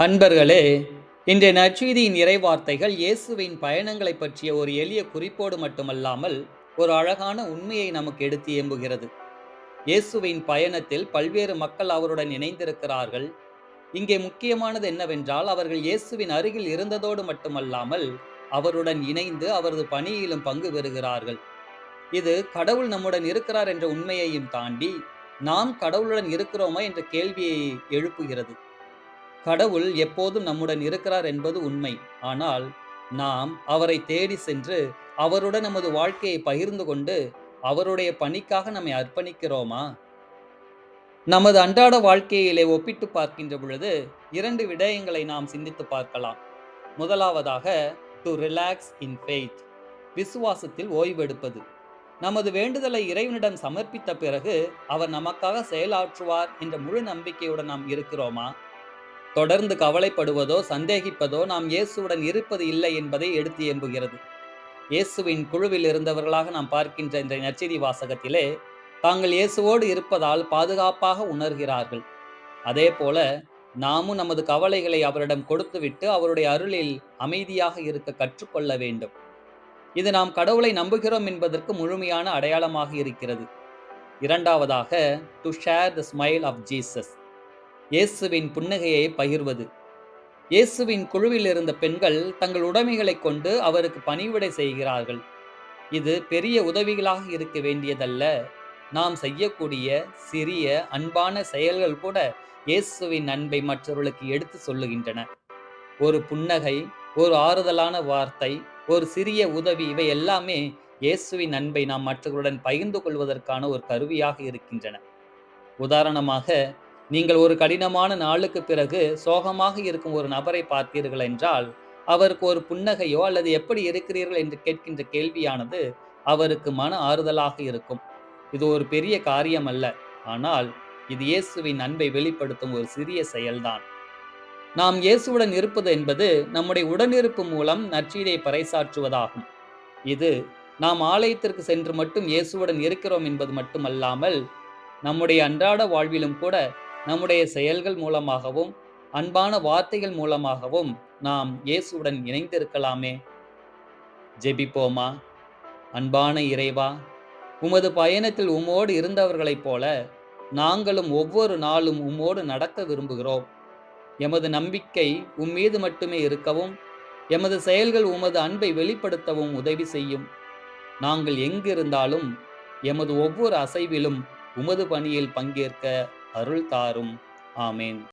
அன்பர்களே இன்றைய நற்செய்தியின் இறைவார்த்தைகள் இயேசுவின் பயணங்களைப் பற்றிய ஒரு எளிய குறிப்போடு மட்டுமல்லாமல் ஒரு அழகான உண்மையை நமக்கு எடுத்து ஏம்புகிறது. இயேசுவின் பயணத்தில் பல்வேறு மக்கள் அவருடன் இணைந்திருக்கிறார்கள். இங்கே முக்கியமானது என்னவென்றால் அவர்கள் இயேசுவின் அருகில் இருந்ததோடு மட்டுமல்லாமல் அவருடன் இணைந்து அவரது பணியிலும் பங்கு பெறுகிறார்கள். இது கடவுள் நம்முடன் இருக்கிறார் என்ற உண்மையையும் தாண்டி நாம் கடவுளுடன் இருக்கிறோமா என்ற கேள்வியை எழுப்புகிறது. கடவுள் எப்போதும் நம்முடன் இருக்கிறார் என்பது உண்மை. ஆனால் நாம் அவரை தேடி சென்று அவருடன் நமது வாழ்க்கையை பகிர்ந்து கொண்டு அவருடைய பணிக்காக நம்மை அர்ப்பணிக்கிறோமா? நமது அன்றாட வாழ்க்கையிலே ஒப்பிட்டு பார்க்கின்ற பொழுது இரண்டு விடயங்களை நாம் சிந்தித்து பார்க்கலாம். முதலாவதாக டு ரிலாக்ஸ் இன் ஃபெய்த் விசுவாசத்தில் ஓய்வெடுப்பது. நமது வேண்டுதலை இறைவனிடம் சமர்ப்பித்த பிறகு அவர் நமக்காக செயலாற்றுவார் என்ற முழு நம்பிக்கையுடன் நாம் இருக்கிறோமா? தொடர்ந்து கவலைப்படுவதோ சந்தேகிப்பதோ நாம் இயேசுவுடன் இருப்பது இல்லை என்பதை எடுத்து எம்புகிறது இயேசுவின் குழுவில் இருந்தவர்களாக நாம் பார்க்கின்ற இந்த நற்செய்தி வாசகத்திலே தாங்கள் இயேசுவோடு இருப்பதால் பாதுகாப்பாக உணர்கிறார்கள். அதே போல நாமும் நமது கவலைகளை அவரிடம் கொடுத்துவிட்டு அவருடைய அருளில் அமைதியாக இருக்க கற்றுக்கொள்ள வேண்டும். இது நாம் கடவுளை நம்புகிறோம் என்பதற்கு முழுமையான அடையாளமாக இருக்கிறது. இரண்டாவதாக to share the smile of Jesus இயேசுவின் புன்னகையை பகிர்வது. இயேசுவின் குழுவில் இருந்த பெண்கள் தங்கள் உடைமைகளை கொண்டு அவருக்கு பணிவிடை செய்கிறார்கள். இது பெரிய உதவிகளாக இருக்க வேண்டியதல்ல. நாம் செய்யக்கூடிய சிறிய அன்பான செயல்கள் கூட இயேசுவின் அன்பை மற்றவர்களுக்கு எடுத்து சொல்லுகின்றன. ஒரு புன்னகை ஒரு ஆறுதலான வார்த்தை ஒரு சிறிய உதவி இவை எல்லாமே இயேசுவின் அன்பை நாம் மற்றவர்களுடன் பகிர்ந்து கொள்வதற்கான ஒரு கருவியாக இருக்கின்றன. உதாரணமாக நீங்கள் ஒரு கடினமான நாளுக்கு பிறகு சோகமாக இருக்கும் ஒரு நபரை பார்த்தீர்கள் என்றால் அவருக்கு ஒரு புன்னகையோ அல்லது எப்படி இருக்கிறீர்கள் என்று கேட்கின்ற கேள்வியானது அவருக்கு மன ஆறுதலாக இருக்கும். இது ஒரு பெரிய காரியம் அல்ல ஆனால் இது இயேசுவின் அன்பை வெளிப்படுத்தும் ஒரு சிறிய செயல்தான். நாம் இயேசுவுடன் இருப்பது என்பது நம்முடைய உடனிருப்பு மூலம் நற்செய்தியை பறைசாற்றுவதாகும். இது நாம் ஆலயத்திற்கு சென்று மட்டும் இயேசுவுடன் இருக்கிறோம் என்பது மட்டுமல்லாமல் நம்முடைய அன்றாட வாழ்விலும் கூட நம்முடைய செயல்கள் மூலமாகவும் அன்பான வார்த்தைகள் மூலமாகவும் நாம் இயேசுடன் இணைந்திருக்கலாமே. ஜெபிப்போமா? அன்பான இறைவா உமது பயணத்தில் உம்மோடு இருந்தவர்களைப் போல நாங்களும் ஒவ்வொரு நாளும் உம்மோடு நடக்க விரும்புகிறோம். எமது நம்பிக்கை உம்மீது மட்டுமே இருக்கவும் எமது செயல்கள் உமது அன்பை வெளிப்படுத்தவும் உதவி செய்யும். நாங்கள் எங்கிருந்தாலும் எமது ஒவ்வொரு அசைவிலும் உமது பணியில் பங்கேற்க அருள் தாரும் ஆமேன்.